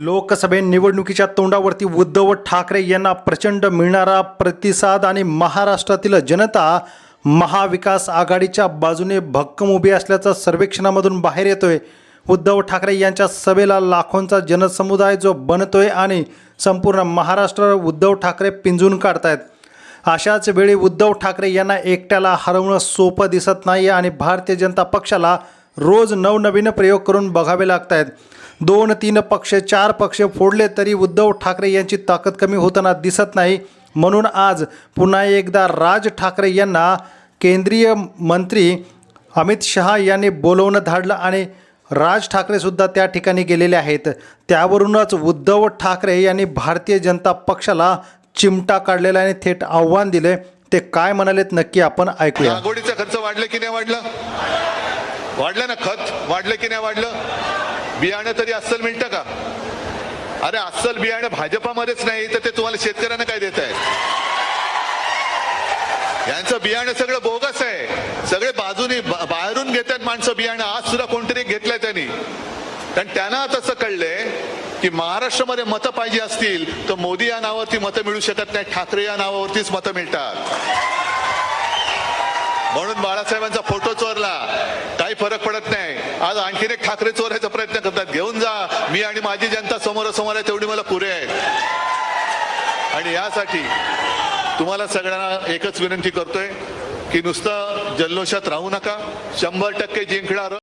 लोकसभे निवडणुकीच्या तोंडावरती उद्धव ठाकरे यांना प्रचंड मिळणारा प्रतिसाद आणि महाराष्ट्रातील जनता महाविकास आघाडीच्या बाजूने भक्कम उभी असल्याचं सर्वेक्षणामधून बाहेर येतोय. उद्धव ठाकरे यांच्या सभेला लाखोंचा जनसमुदाय जो बनतोय आणि संपूर्ण महाराष्ट्र उद्धव ठाकरे पिंजून काढतायत. अशाच वेळी उद्धव ठाकरे यांना एकट्याला हरवणं सोपं दिसत नाही आणि भारतीय जनता पक्षाला रोज नवनवीन प्रयोग करून बघावे लागत आहेत दोन तीन पक्ष चार पक्ष फोडले तरी उद्धव ठाकरे यांची ताकद कमी होताना दिसत नाही. म्हणून आज पुन्हा एकदा राज ठाकरे यांना केंद्रीय मंत्री अमित शहा यांनी बोलवणं धाडलं आणि राज ठाकरेसुद्धा त्या ठिकाणी गेलेले आहेत. त्यावरूनच उद्धव ठाकरे यांनी भारतीय जनता पक्षाला चिमटा काढलेला आणि थेट आव्हान दिले ते काय म्हणालेत नक्की आपण ऐकूया. खर्च वाढलं की नाही वाढलं? वाढलं ना खत? वाढलं की नाही वाढलं? बियाणं तरी अस्सल मिळतं का? अरे अस्सल बियाणं भाजपामध्येच नाही तर ते तुम्हाला शेतकऱ्यांना काय देत आहे यांचं बियाणं सगळं बोगस आहे. सगळे बाजूनी बाहेरून बाहेरून घेतात माणसं बियाणं. आज सुद्धा कोणतरी घेतलंय त्यांनी. कारण त्यांना तसं कळलंय की महाराष्ट्रामध्ये मतं पाहिजे असतील तर मोदी या नावावरती मतं मिळू शकत नाही ठाकरे या नावावरतीच मतं मिळतात. म्हणून बाळासाहेबांचा फोटो चोरला. काही फरक पडत नाही. आज आणखीन एक ठाकरे चोरायचा प्रयत्न करतात. घेऊन जा. मी आणि माझी जनता समोरासमोर आहे तेवढी मला पुरे आहे आणि यासाठी तुम्हाला सगळ्यांना एकच विनंती करतोय की नुसतं जल्लोषात राहू नका. शंभर टक्के जिंकणार